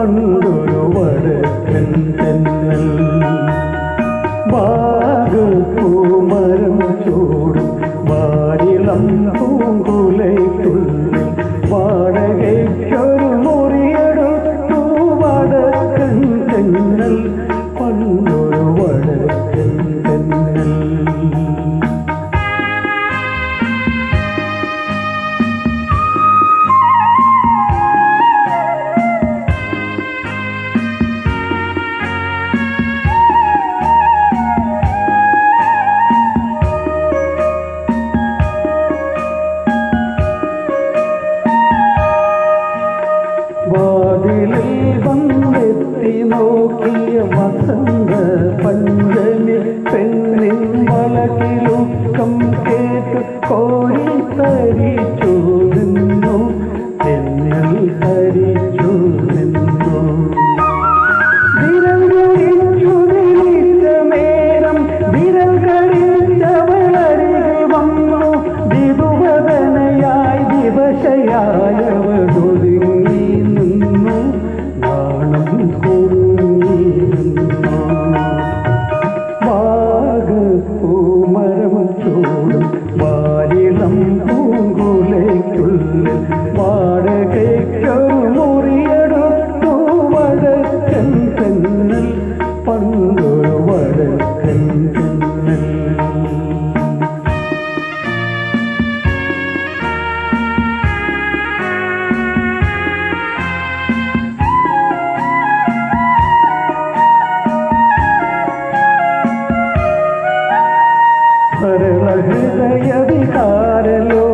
പണ്ടൊരു വടക്കൻ തെന്നൽ വാഗപ്പൂമരം ചൂടും വാരിളം വാതിലിൽ വന്നെത്തി നോക്കിയ വസന്ത പഞ്ചമി പെണ്ണിൻ വളകിലുക്കം കേട്ട് കോഴി തരിച്ചു നിന്നു. തെന്നൽ തരിച്ചു നിന്നു. വിരൽ കഴിച്ചു നിന്നിച്ച നേരം വിരൽ ദിവശയായവടൊതുങ്ങി ವಿಕಾರಲ ಹೃದಯ ವಿಕಾರಲೋ